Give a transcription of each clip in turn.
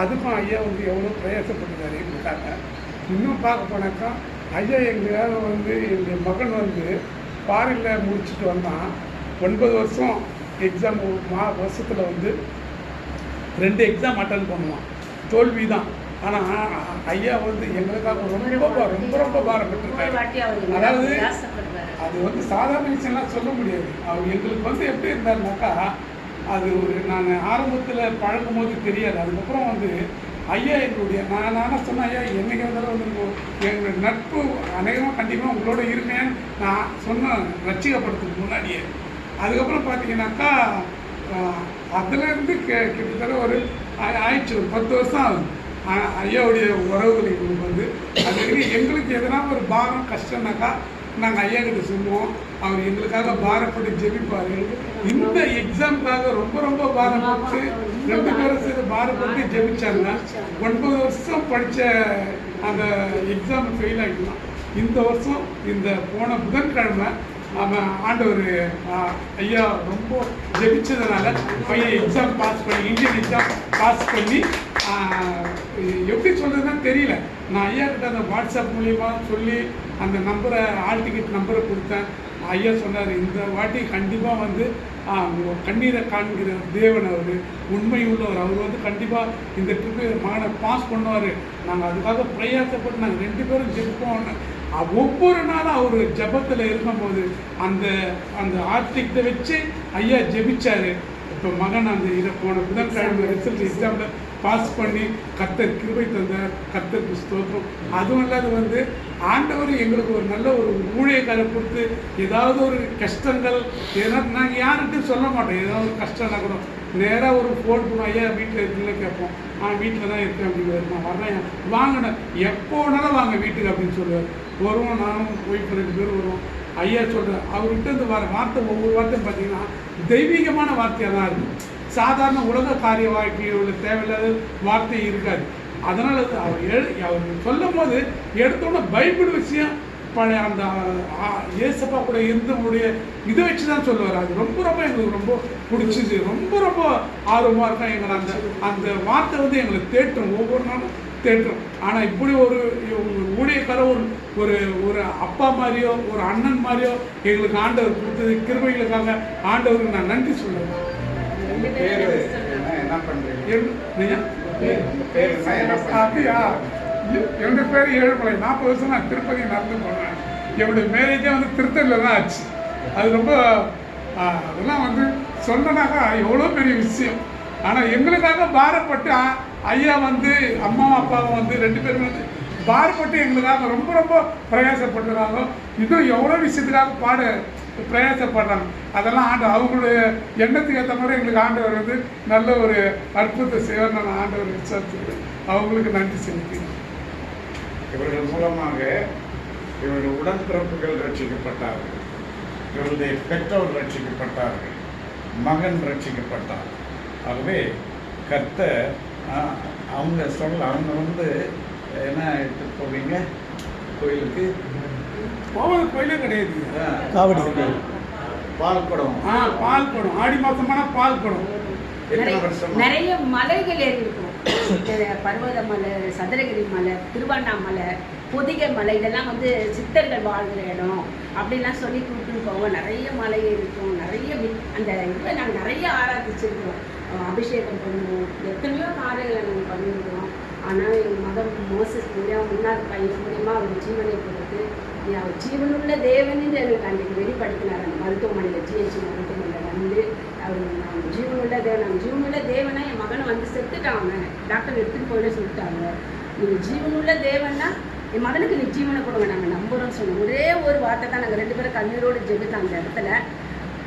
அதுக்கும் ஐயா வந்து எவ்வளோ பிரயாசப்பட்டுருக்காரு எங்களுக்காக இன்னும் பார்க்க போனாக்கா ஐயா எங்களுக்காக வந்து எங்கள் மகன் வந்து ஃபாரினில் முடிச்சுட்டு வந்தான். ஒன்பது வருஷம் எக்ஸாம் மா வருஷத்தில் வந்து ரெண்டு எக்ஸாம் அட்டன் பண்ணுவான். தோல்வி தான் ஆனால் ஐயா வந்து எங்களுக்காக ரொம்ப ரொம்ப ரொம்ப பாரப்பட்டிருக்காரு. அதாவது. அது வந்து சாதாரண விஷயம்லாம் சொல்ல முடியாது. அவர் எங்களுக்கு வந்து எப்படி இருந்தாருனாக்கா அது ஒரு நாங்கள் ஆரம்பத்தில் பழகும் போது தெரியாது. அதுக்கப்புறம் வந்து ஐயா எங்களுடைய நான் நானே சொன்னேன் ஐயா என்னைக்கு இருந்தாலும் வந்து எங்களுடைய நட்பு அநேகமாக கண்டிப்பாக உங்களோட இருப்பேன். நான் சொன்னேன் ரசிக்கப்படுறதுக்கு முன்னாடியே. அதுக்கப்புறம் பார்த்தீங்கன்னாக்கா அதுலேருந்து கே கிட்டத்தட்ட ஒரு ஆயிடுச்சு. ஒரு பத்து வருஷம் ஆகுது. ஐயாவுடைய உறவுகள் எங்களுக்கு வந்து. அது எங்களுக்கு எதனா ஒரு பாரம் கஷ்டம்னாக்கா நாங்கள் ஐயா கிட்ட சொல்லுவோம். அவர் எங்களுக்காக பாரப்பட்டு ஜெபிப்பார். இந்த எக்ஸாமுக்காக ரொம்ப ரொம்ப பாரப்பட்டு ரெண்டு பேரும் சேர்ந்து பாரப்பட்டு ஜெபிச்சாங்க ஒன்பது வருஷம் படித்த அந்த எக்ஸாம் ஃபெயில் ஆகிடலாம் இந்த வருஷம் இந்த போன புதன்கிழமை அவன் ஆண்டவர் ஐயா ரொம்ப ஜெபிச்சதுனால பையன் எக்ஸாம் பாஸ் பண்ணி இந்தியன் எக்ஸாம் பாஸ் பண்ணி எப்படி சொல்றதுன்னு தெரியல. நான் ஐயா கிட்ட அந்த வாட்ஸ்அப் மூலியமா சொல்லி அந்த நம்பரை ஆல் டிக்கெட் நம்பரை கொடுத்தேன். ஐயா சொன்னார் இந்த வாட்டி கண்டிப்பாக வந்து கண்ணீரை காண்கிற தேவன் அவர். உண்மை உள்ளவர். அவர் வந்து கண்டிப்பாக இந்த ட்ரிப்பு மகனை பாஸ் பண்ணுவார். நாங்கள் அதுக்காக பிரயாசப்பட்டு நாங்கள் ரெண்டு பேரும் ஜெபிப்போம். ஒவ்வொரு நாளும் அவர் ஜெபத்தில் இருக்கும்போது அந்த அந்த ஆர்டிக்கை வச்சு ஐயா ஜெபிச்சார். இப்போ மகன் அந்த இதை போன புதன்கிழமை ரிசல்ட் எக்ஸாமில் பாஸ் பண்ணி கத்தர் கிருபை தந்த கர்த்தருக்கு ஸ்தோத்திரம். அதுவும் இல்லாத வந்து ஆண்டவர் எங்களுக்கு ஒரு நல்ல ஒரு ஊழியக்காரை கொடுத்து ஏதாவது ஒரு கஷ்டங்கள் ஏன்னா நாங்கள் யார்கிட்டையும் சொல்ல மாட்டோம். ஏதாவது ஒரு கஷ்டம்னா கூட நேராக ஒரு ஃபோன் பண்ணுவோம் ஐயா வீட்டில் இருக்குல்ல கேட்போம். ஆ வீட்டில் தான் இருக்கேன் அப்படின்னு நான் வரேன் வாங்கினேன் எப்போ வேணாலும் வாங்க வீட்டுக்கு அப்படின்னு சொல்லுவார். வருவோம் நானும் ஒய்ஃப் ரெண்டு பேரும் வருவோம். ஐயா சொல்கிறேன் அவர்கிட்ட இந்த வர வார்த்தை ஒவ்வொரு வார்த்தையும் பார்த்தீங்கன்னா தெய்வீகமான வார்த்தையாக தான் இருக்கும் சாதாரண உலக காரிய வாழ்க்கையோட தேவையில்லாத வார்த்தை இருக்காது. அதனால் அவர் எழு அவர் சொல்லும் போது எடுத்தோன்னே பைபிள் விஷயம் பழைய அந்த இயேசப்பா கூட இருந்தவங்களுடைய இதை வச்சு தான் சொல்லுவார். அது ரொம்ப ரொம்ப எங்களுக்கு ரொம்ப பிடிச்சிது. ரொம்ப ரொம்ப ஆர்வமாக இருக்கும் எங்களை அந்த அந்த வார்த்தை வந்து எங்களை தேற்றும். ஒவ்வொரு நாளும் தேற்றும். ஆனால் இப்படி ஒரு ஊழியக்கார ஒரு ஒரு ஒரு அப்பா மாதிரியோ ஒரு அண்ணன் மாதிரியோ எங்களுக்கு ஆண்டவர் கொடுத்தது கிருபைகளுக்காக ஆண்டவருக்கு நான் நன்றி சொல்லுவேன் அப்படியா? என்னுடைய பேர் ஏழுமலை. நாற்பது வருஷம் நான் திருப்பதி நடந்து போனேன். என்னுடைய மேரேஜே வந்து திருத்தணியில் தான் ஆச்சு. அது ரொம்ப அதெல்லாம் வந்து சொன்னனாக்கா எவ்வளோ பெரிய விஷயம். ஆனால் எங்களுக்காக பாரப்பட்டு ஐயா வந்து அம்மா அப்பாவும் வந்து ரெண்டு பேரும் வந்து பாடுபட்டு எங்களுக்காக ரொம்ப ரொம்ப பிரயாசப்படுறாங்க இன்னும் எவ்வளோ விஷயத்துக்காக பாடு பிரயாசப்படுறாங்க. அதெல்லாம் ஆண்டு அவங்களுடைய எண்ணத்துக்கு ஏற்ற மாதிரி எங்களுக்கு ஆண்டவர் வந்து நல்ல ஒரு அற்புதத்தை செய்வார் நான் ஆண்டவர் விசாரிச்சுக்கிறேன் அவங்களுக்கு நன்றி செலுத்தினேன் இவர்கள் மூலமாக இவர்கள் உடன்பிறப்புகள் ரட்சிக்கப்பட்டார்கள். இவருடைய பெற்றோர் ரட்சிக்கப்பட்டார்கள். மகன் ரட்சிக்கப்பட்டார். ஆகவே கர்த்தர் அவங்க சொல்ல அவங்க வந்து என்ன எடுத்துட்டு போவீங்க? கோயிலுக்கு? போவது கோயிலே கிடையாது. காவடி. அவங்க பால் குடம். ஆ பால் குடம். ஆடி மாசமானா பால் குடம். நிறைய- மலைகள் இருக்கும் பர்வத மலை சதுரகிரி மலை திருவண்ணாமலை பொதிகை மலை இதெல்லாம் வந்து சித்தர்கள் வாழ்கிற இடம் அப்படிலாம் சொல்லி கூப்பிட்டு போவோம். நிறைய மலை இருக்கும் நிறைய அந்த இதில் நாங்கள் நிறைய ஆராய்ச்சிருக்கோம் அஹ் அபிஷேகம் பண்ணுவோம். எத்தனையோ காரியங்களை நாங்கள் பண்ணியிருக்கோம் ஆனால் எங்கள் மகன் மோசஸ் மூலியம் முன்னாள் பையன் மூலியமாக அவர் ஜீவனை கொடுத்து அவர் ஜீவனுள்ள தேவன்னு எனக்கு அன்றைக்கு வெளிப்படுத்தினார். அந்த மருத்துவமனையில் ஜிஹெச் மருத்துவமனையில் வந்து அவர் நான் ஜீவனுள்ள தேவன் நான் ஜீவனுள்ள தேவனா? என் மகனை வந்து செத்துட்டாங்க டாக்டர் எடுத்துன்னு போயிட சொல்லிட்டாங்க. நீங்கள் ஜீவனுள்ள தேவன்னா என் மகனுக்கு நீ ஜீவனை கொடுங்க. நாங்கள் நம்புகிறோம் சொன்னோம். ஒரே ஒரு வார்த்தை தான் நாங்கள் ரெண்டு பேரும் கண்ணீரோடு ஜெபித்தோம் அந்த இடத்துல.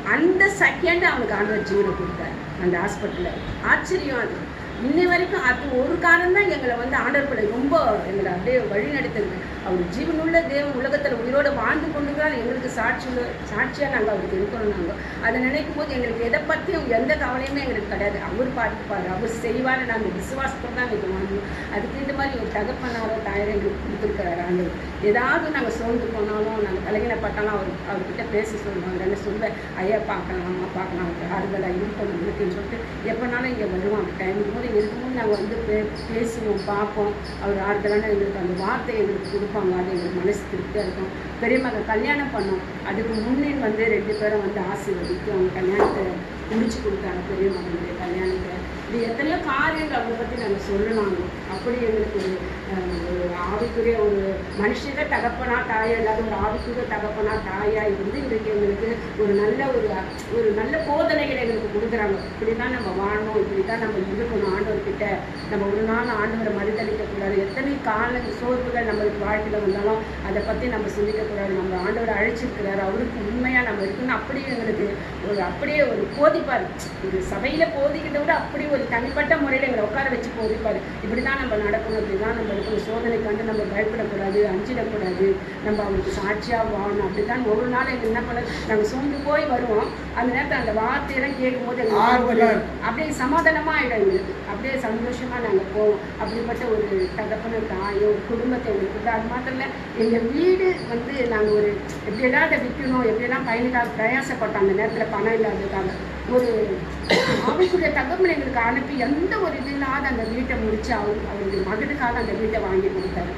அந்த செகண்ட் அவனுக்கு ஆண்டவர் ஜீவனை கொடுத்தார் அந்த ஹாஸ்பிட்டலில் ஆச்சரியம் அது. இன்ன வரைக்கும் அது ஒரு காரணம் தான் எங்களை வந்து ஆண்டர் படை ரொம்ப எங்களை அப்படியே வழி நடத்துது அவர் ஜீவனுள்ள தேவன் உலகத்தில் உயிரோடு வாழ்ந்து கொண்டுதான் எங்களுக்கு சாட்சி சாட்சியாக நாங்கள் அவருக்கு இருக்கணும் நாங்கள் அதை நினைக்கும் போது எங்களுக்கு எதை பற்றியும் எந்த கவலையுமே எங்களுக்கு கிடையாது. அவர் பார்த்துப்பாரு. அவர் செய்வார். நாங்கள் விசுவாசத்தை தான் இது வாங்கணும் அதுக்கு இந்த மாதிரி ஒரு தகப்பனாரோ தாயாரோ எங்களுக்கு கொடுத்துருக்கிறாரு ஆண்டவர். ஏதாவது நாங்கள் சோர்ந்து போனாலும் நாங்கள் பலகீனப்பட்டாலும் அவர் அவர்கிட்ட பேச சொல்லுவாங்க என்ன சொல்ல ஐயா பார்க்கலாம். அம்மா பார்க்கலாம். அவருக்கு ஆறுதலாக இருக்கணும் இருக்குன்னு சொல்லிட்டு எப்போனாலும் இங்கே வருவாங்க டைம் போது இருக்கும்போது நாங்கள் வந்து பே பேசுவோம் பார்ப்போம். அவர் ஆறுதலான எங்களுக்கு அந்த வார்த்தை எங்களுக்கு கொடுப்பாங்க அது எங்களுக்கு மனசு திருப்தியாக இருக்கும். பெரிய மகன் கல்யாணம் பண்ணோம். அதுக்கு முன்னே வந்து ரெண்டு பேரும் வந்து ஆசீர்வதித்து அவங்க கல்யாணத்தை முடிச்சு கொடுத்தாங்க பெரிய மகனுடைய கல்யாணத்தை. இது எத்தனையோ காரியங்கள் அவங்களை பற்றி நாங்கள் சொல்லலாங்க. அப்படி எங்களுக்கு ஒரு ஒரு ஆவிக்குரிய ஒரு மனுஷங்க தகப்பனா தாயா இல்லாத ஒரு ஆவிக்குரிய தகப்பனா தாயா இருந்து இன்றைக்கு எங்களுக்கு ஒரு நல்ல ஒரு ஒரு நல்ல போதனைகளை எங்களுக்கு கொடுக்குறாங்க. இப்படி தான் நம்ம வாழணும் இப்படி தான் நம்ம இருக்கணும் ஆண்டவர்கிட்ட. நம்ம ஒரு நாள் ஆண்டவரை மறுதளிக்கக்கூடாது எத்தனை கால சோர்வுகள் நம்மளுக்கு வாழ்க்கையில் வந்தாலும் அதை பற்றி நம்ம சிந்திக்கக்கூடாது. நம்ம ஆண்டவரை அழைச்சிருக்கிறாரு. அவருக்கு உண்மையாக நம்ம இருக்குன்னு அப்படியே எங்களுக்கு ஒரு அப்படியே ஒரு போதிப்பார். ஒரு சபையில் போதிக்கிறத விட அப்படி ஒரு தனிப்பட்ட முறையில் எங்களை உட்கார வச்சு போதிப்பார். இப்படி தான் நம்ம நடக்கணும் இப்படி தான் நம்ம இருக்கணும். சோதனை கண்டு நம்ம பயப்படக்கூடாது அஞ்சிடக்கூடாது. நம்ம அவருக்கு சாட்சியாக வாழணும். அப்படி தான் ஒரு நாள் எங்களுக்கு என்ன பண்ண நாங்கள் சோர்ந்து போய் வருவோம். அந்த நேரத்தில் அந்த வார்த்தையெல்லாம் கேட்கும்போது எங்களுக்கு அப்படியே சமாதானமாக ஆகிடும் எங்களுக்கு. அப்படியே சந்தோஷமாக நாங்கள் போவோம். அப்படிப்பட்ட ஒரு தகப்பன தாயோ ஒரு குடும்பத்தை எங்களுக்கு. அது மாத்திரம் இல்லை எங்கள் வீடு வந்து நாங்கள் ஒரு எப்படியெல்லாம் அதை விற்கணும் எப்படியெல்லாம் பயனுக்காக பிரயாசப்பட்டோம் அந்த நேரத்தில் பணம் இல்லாததுக்காக ஒரு அவருக்குரிய தகவல் எங்களுக்கு அனுப்பி எந்த ஒரு இது இல்லாத அந்த வீட்டை முடிச்சு அவர் அவருடைய மகனுக்காக அந்த வீட்டை வாங்கி கொடுத்தாரு.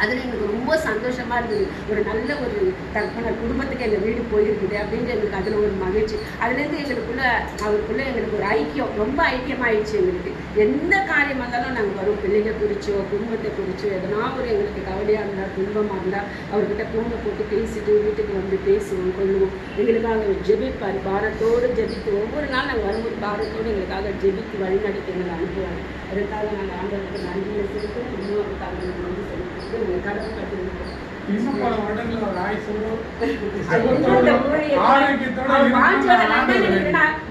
அதில் எங்களுக்கு ரொம்ப சந்தோஷமாக இருந்தது. ஒரு நல்ல ஒரு தற்பன குடும்பத்துக்கு எங்கள் வீடு போயிருக்குது அப்படின்ட்டு எங்களுக்கு அதில் ஒரு மகிழ்ச்சி. அதுலேருந்து எங்களுக்குள்ள அவருக்குள்ளே எங்களுக்கு ஒரு ஐக்கியம் ரொம்ப ஐக்கியமாயிடுச்சு எங்களுக்கு. எந்த காரியமாக இருந்தாலும் நாங்கள் வரும் பிள்ளைங்க குறிச்சோ குடும்பத்தை குறிச்சோ எதனா ஒரு எங்களுக்கு கவலையாக இருந்தால் துன்பமாக இருந்தால் அவர்கிட்ட ஃபோனை போட்டு பேசிட்டு வீட்டுக்கு வந்து பேசுவோம் கொள்ளுவோம். எங்களுக்காக ஜெபிப்பார். பாரத்தோடு ஜெபித்து ஒவ்வொரு நாள் நாங்கள் வரும்போது பாரத்தோடு எங்களுக்காக ஜெபித்து வழிநடத்தி எங்களை அனுப்புவாங்க அதுக்காக நாங்கள் ஆண்டவருக்கு நன்றியை செலுத்தும் இன்னொரு அவருக்காக வந்து செலுத்தும் இன்னும் பல வருடங்கள் அவர் ஆரோக்கியத்தோட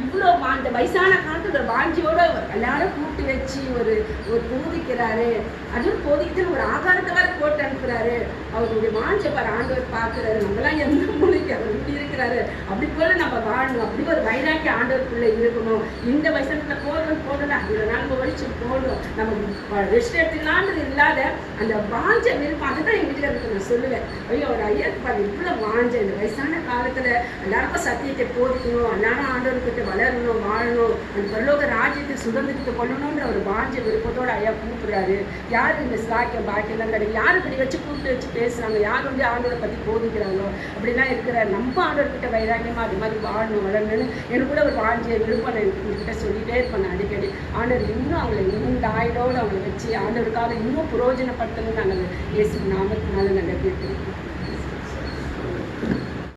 இவ்வளோ அந்த வயசான காலத்துல ஒரு வாஞ்சியோட எல்லாரும் கூப்பிட்டு வச்சு ஒரு ஒரு போதிக்கிறாரு அதுவும் போதிக்கிட்டு ஒரு ஆகாரத்தை போட்டு அனுப்புறாரு அவருடைய வாஞ்சை பாரு ஆண்டவர் பார்க்குறாரு. நம்மளாம் எந்த மொழிக்கு அவர் இப்படி இருக்கிறாரு? அப்படி போல நம்ம வாழணும். அப்படி ஒரு வைராக்கிய ஆண்டவருக்குள்ள இருக்கணும். இந்த வயசுல போதும் போடலாம் அதில் நம்ம ஒழிச்சு போடணும் நம்ம ரெஸ்ட் எடுத்துக்கலான்றது இல்லாத அந்த வாஞ்ச விருப்பம் அதுதான் எங்க வீட்டுக்காரருக்கு நான் சொல்லுவேன் ஐயோ ஒரு ஐயா பாரு இவ்வளோ வாஞ்ச இந்த வயசான காலத்துல எல்லாருக்கும் சத்தியத்தை போதிக்கணும். எல்லாரும் ஆண்டவர்கிட்ட வளரணும் வாழணும். அந்த பரலோக ராஜ்யத்தை சுதந்திரத்தை கொள்ளணுன்ற ஒரு வாஞ்ச விருப்பத்தோட ஐயா கூப்பிடுறாரு. யாரு இந்த சாக்கியம் பாக்கியெல்லாம் கிடைக்கும் யார் இப்படி வச்சு கூப்பிட்டு வச்சு பேசுறாங்க. யார் வந்து ஆண்டவரை பத்தி போதிக்கிறாங்களோ அப்படிலாம் இருக்கிற நம்ம ஆண்டவர்கிட்ட வைராக்கியமாக அது மாதிரி வாழணும் வளரணும்னு எனக்கு கூட ஒரு வாஞ்சிய விருப்பம் என்கிட்ட உங்ககிட்ட சொல்லிட்டே இருப்பேன் அடிக்கடி. ஆண்டவர் இன்னும் அவங்களை இன்னும் தாயோடு அவங்களை வச்சு ஆண்டவருக்காக இன்னும் புரோஜனப்படுத்தணும்னு நாங்கள் இயேசு நாமத்தினால நாங்கள் கேட்டுருக்கோம்